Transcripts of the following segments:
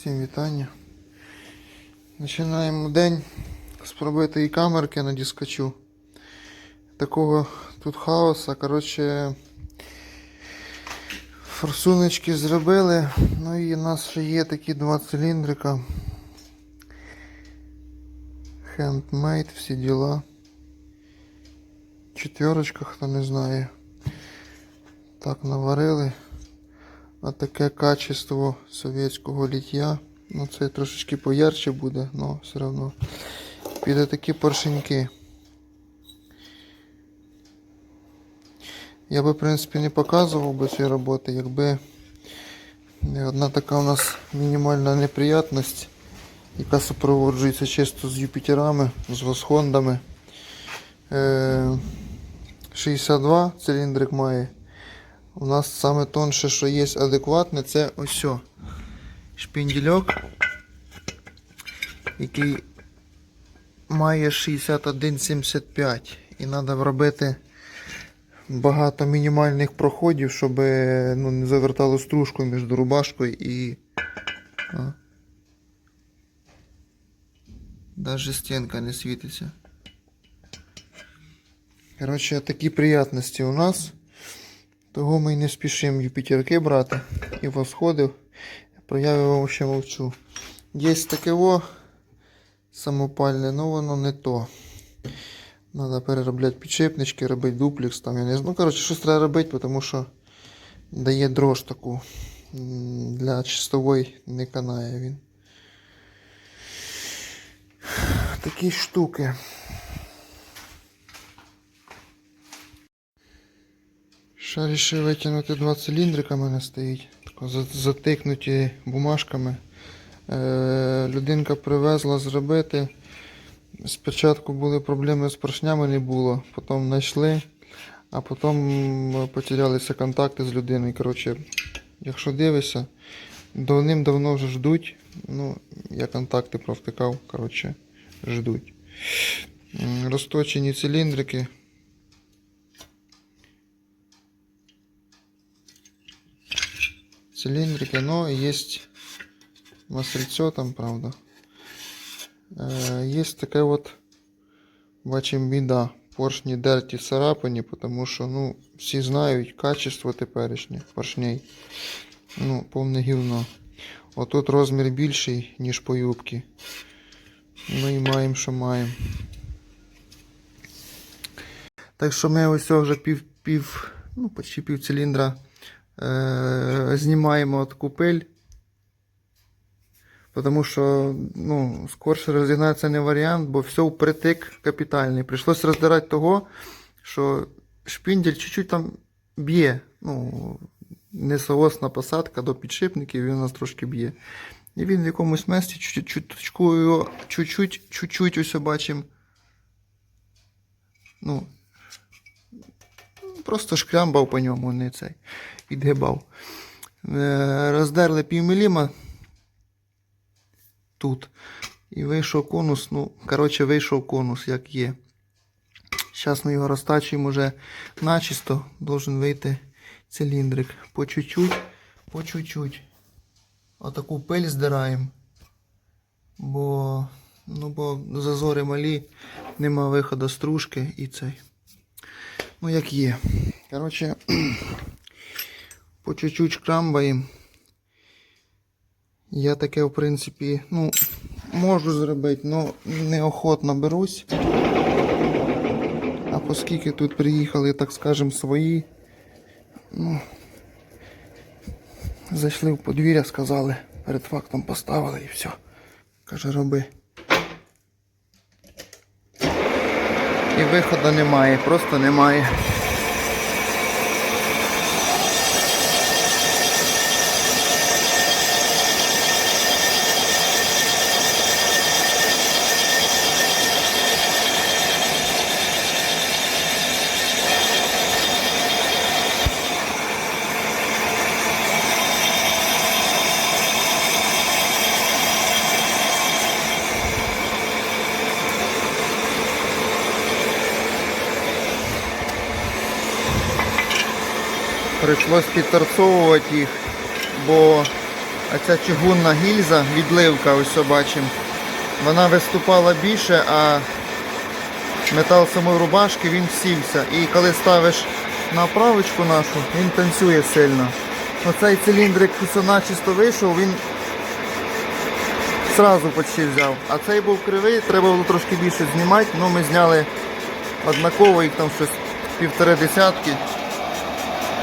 Всім вітання. Починаємо день з пробитої камерки на дискачу. Такого тут хаоса. Коротше, форсуночки зробили. Ну і у нас ще є такі два циліндрика. Handmade, всі діла. Четверочка, хто не знає. Так наварили. А таке качество совєтського ліття. Ну це трошечки поярче буде, але все одно. Піде такі поршеньки. Я би, в принципі, не показував би ці роботи, якби не одна така у нас мінімальна неприятність, яка супроводжується чисто з Юпітерами, з восхондами. Е, 62 циліндрик має. У нас саме тонше, що є адекватне, це ось. Шпіндільок, який має 61,75. І треба робити багато мінімальних проходів, щоб ну, не завертало стружку між рубашкою і. Даже стінка не світиться. Коротше, такі приятності у нас. Того ми й не спішимо Юпітерки брати і восходив. Про я ще мовчу. Є таке во самопальне, але воно не то. Треба переробляти підшипнички, робити дуплекс. Там, я не знаю. Ну, коротше, щось треба робити, тому що дає дрож таку. Для чистової не канає він. Такі штуки. Ще вирішив витягнути два циліндрика, мене стоїть. Затикнуті бумажками. Е, людинка привезла зробити. Спочатку були проблеми з поршнями, не було. Потім знайшли, а потім потерялися контакти з людиною. Коротше, якщо дивишся, давним-давно вже ждуть. Ну, я контакти провтикав, коротше, ждуть. Розточені циліндрики. Цилиндрики, но есть масельцо там, правда. Е, Есть такая вот, бачимо, біда. Поршні дерті царапані, тому що, ну, всі знають качество теперішнє поршней. Ну, повне гівно. Отут розмір більший, ніж по юбці. Ну і маємо, що маємо. Так що ми ось вже пів, пів, ну, почти пів циліндра е, знімаємо таку пиль. Тому що ну, скорше розігнати це не варіант, бо все впритик капітальний. Прийшлося роздирати того, що шпіндель чуть-чуть там б'є. Ну, несоосна посадка до підшипників, він нас трошки б'є. І він в якомусь місці чуть-чуть, ось бачимо. Ну, просто шкрямбав по ньому, не цей. Підгибав. Е, роздерли півміліма тут. І вийшов конус. Ну, коротше, вийшов конус, як є. Зараз ми його розтачуємо вже начисто. Должен вийти циліндрик. По чуть-чуть, по чуть-чуть. Отаку пиль здираємо. Бо, ну, бо зазори малі, нема виходу стружки і цей. Ну, як є. Коротше, по чуть-чуть шкрамбаємо. Я таке, в принципі, ну, можу зробити, але неохотно берусь. А оскільки тут приїхали, так скажемо, свої, ну, зайшли в подвір'я, сказали, перед фактом поставили і все. Каже, роби. І виходу немає, просто немає. Прийшлось підторцовувати їх, бо ця чугунна гільза, відливка, ось о, бачимо. Вона виступала більше, а метал самої рубашки він сівся. І коли ставиш на оправочку нашу, він танцює сильно. Оцей циліндрик начисто вийшов, він Сразу почти взяв. А цей був кривий, треба було трошки більше знімати, ну ми зняли однаково, їх там щось півтори десятки.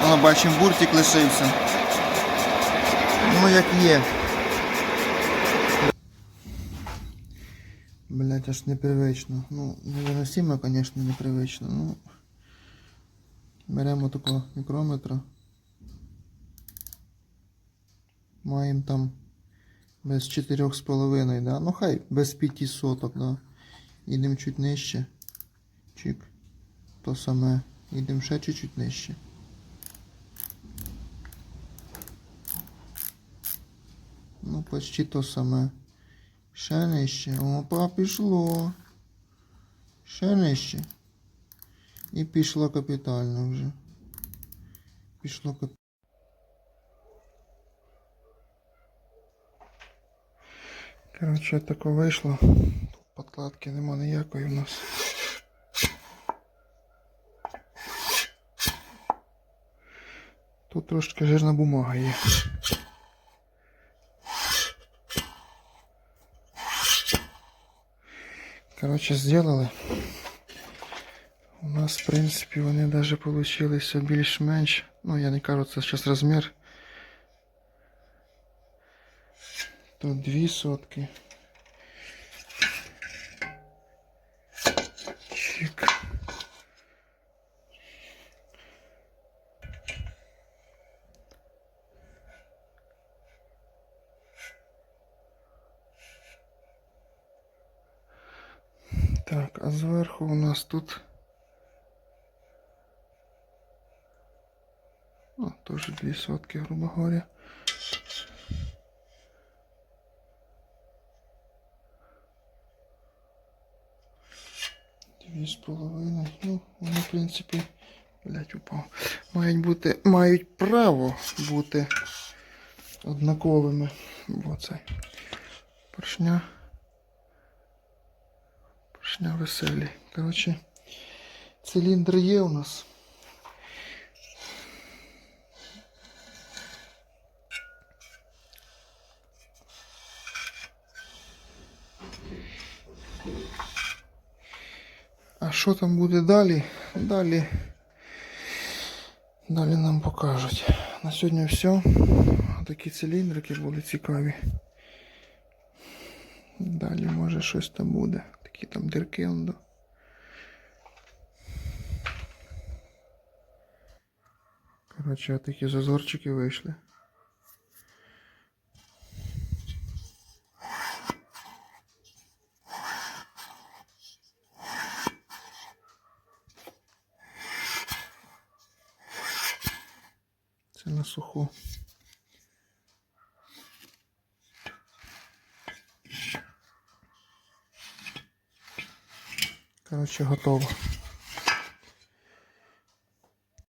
Воно бачимо, буртик лишився. Ну як є. Блять, аж непривично. Ну, невиносимо, звісно, непривично. Ну, беремо такого мікрометра. Маємо там без 4,5, да? Ну хай без 5 соток, да. Їдемо чуть нижче. Чик. То саме. Їдемо ще чуть-чуть нижче. Почти то саме. Ще нижче. Опа, пішло. Ще нижче. І пішло капітально вже. Пішло капітально. Коротше, тако вийшло. Тут подкладки нема ніякої у нас. Тут трошки жирна бумага є. Коротше, зробили. У нас, в принципі, вони навіть получилися більш-менш. Ну, я не кажу, це зараз розмір. Тут дві сотки. Так, а зверху у нас тут. Ну, тоже дві сотки, грубо говоря. Дві з половиною. Ну, вони, в принципі, блять, упав. Мають бути, мають право бути однаковими. Бо це поршня. Поршня веселі. Коротше, циліндр є у нас. А що там буде далі? Далі. Далі нам покажуть. На сьогодні все. Такі циліндрики були цікаві. Далі може щось там буде. Такі там дірки. он. Коротше, такі зазорчики вийшли. Це на суху. Коротше, готово.